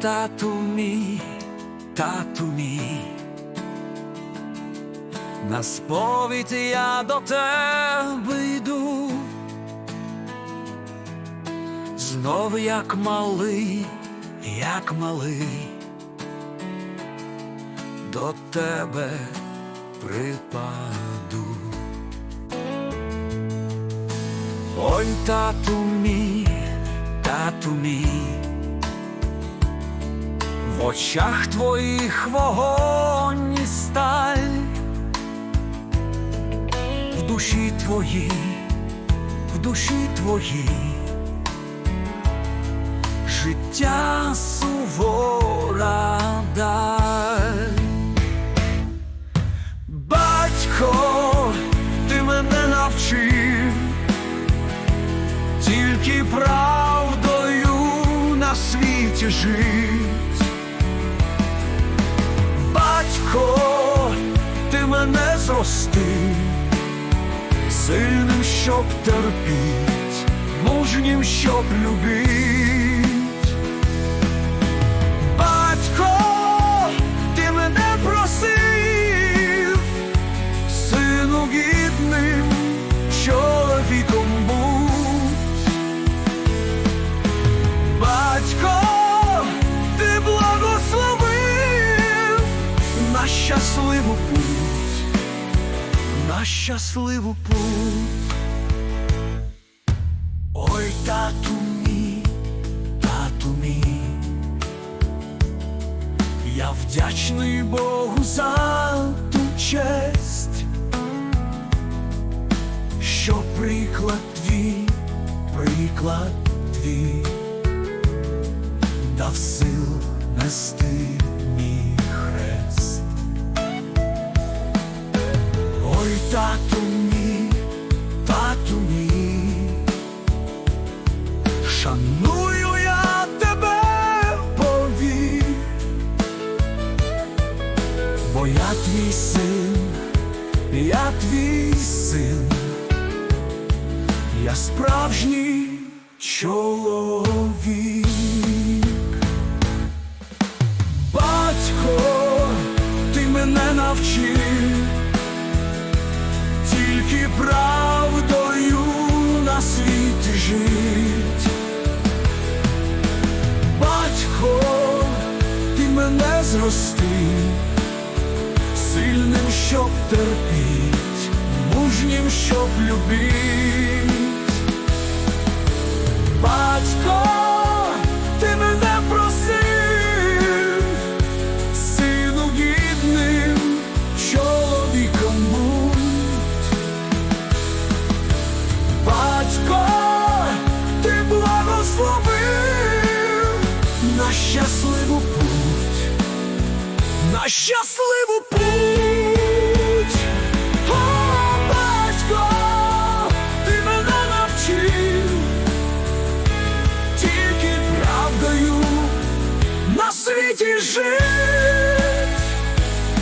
тату мій, тату мій, на сповідь я до тебе йду, знов як малий, як малий, до тебе припаду. Ой, тату мій, тату мій, в очах твоїх вогонь і сталь, в душі твоїй, в душі твоїй, життя сувора даль. Батько, ти мене навчив тільки правдою на світі жить. Мене зростив, сильним, щоб терпіть, мужнім, щоб любить. Батько, ти мене просив, сину гідним чоловіком будь. Батько, ти благословив на щасливу путь, на щасливу путь. Ой, тату мій, тату мій, я вдячний Богу за ту честь, що приклад твій, приклад твій дав сил нести мій тату мій, шаную я тебе повір, бо я твій син, я твій син, я справжній чоловік. Батько, ти мене навчив, правдою на світі жить. Батько, ти мене зрости, сильним, щоб терпіть, мужнім, щоб любить. щасливу путь, О, батько, ти мене навчив, тільки правдою на світі жив.